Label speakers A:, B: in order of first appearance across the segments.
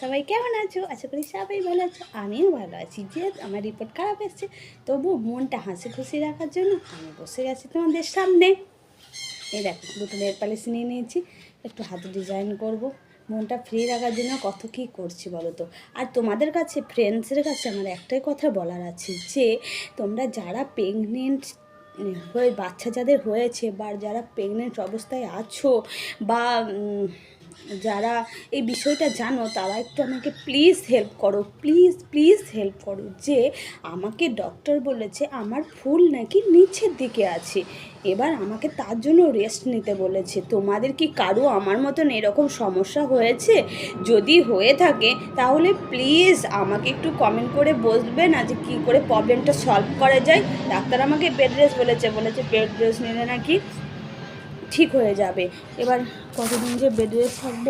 A: সবাই কেমন আছো? আশা করি সবাই ভালো আছো। আমিও ভালো আছি। যে আমার রিপোর্ট খারাপ এসছে, তবু মনটা হাসি খুশি রাখার জন্য আমি বসে গেছি তোমাদের সামনে। এই দেখো, দুটো নেল পালিশ নিয়ে নিয়েছি, একটু হাতে ডিজাইন করব। মনটা ফ্রি রাখার জন্য কত কী করছি বলো তো? আর তোমাদের কাছে ফ্রেন্ডসের কাছে আমার একটাই কথা বলার আছে যে, তোমরা যারা প্রেগনেন্ট হয়ে, বাচ্চা যাদের হয়েছে বা যারা প্রেগনেন্ট অবস্থায় আছো বা যারা এই বিষয়টা জানো, তারা একটু আমাকে প্লিজ হেল্প করো প্লিজ প্লিজ হেল্প করো যে আমাকে ডক্টর বলেছে আমার ফুল নাকি নিচের দিকে আছে। এবার আমাকে তার জন্য রেস্ট নিতে বলেছে। তোমাদের কি কারও আমার মতন এরকম সমস্যা হয়েছে? যদি হয়ে থাকে, তাহলে প্লিজ আমাকে একটু কমেন্ট করে বলবে না যে কী করে প্রবলেমটা সলভ করা যায়। ডাক্তার আমাকে বেড রেস্ট বলেছে বলেছে বেড রেস্ট নিলে নাকি ঠিক হয়ে যাবে। এবার কতদিন যে বেড থাকব,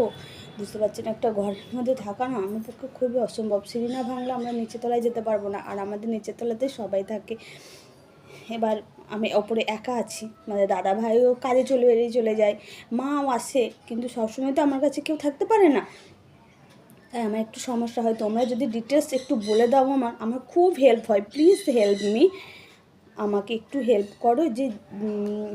A: বুঝতে পারছি না, একটা ঘরের মধ্যে থাকা না, আমার পক্ষে খুবই অসম্ভব। সিঁড়ি না ভাঙলে আমরা নিচের তলায় যেতে পারব না, আর আমাদের নিচের তলাতে সবাই থাকে। এবার আমি ওপরে একা আছি মানে দাদা ভাইও কাজে চলে বেরিয়ে চলে যায়, মাও আসে, কিন্তু সবসময় তো আমার কাছে কেউ থাকতে পারে না। তাই আমার একটু সমস্যা হয়, তোমরা যদি ডিটেলস একটু বলে দাও আমার আমার খুব হেল্প হয় প্লিজ হেল্প মি আমাকে একটু হেল্প করো যে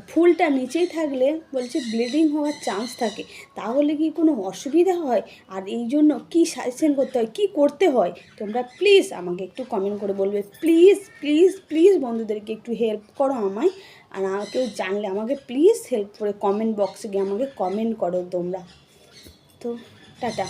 A: ফুলটা নিচেই থাকলে বলছে ব্লিডিং হওয়ার চান্স থাকে। তাহলে কি কোনো অসুবিধা হয়? আর এই জন্য কী সাজেশন করতে হয়? কী করতে হয়? তোমরা প্লিজ আমাকে একটু কমেন্ট করে বলবে। প্লিজ প্লিজ প্লিজ বন্ধুদেরকে একটু হেল্প করো আমায়। আর কেউ জানলে আমাকে প্লিজ হেল্প করে কমেন্ট বক্সে গিয়ে আমাকে কমেন্ট করো তোমরা। তো, টাটা।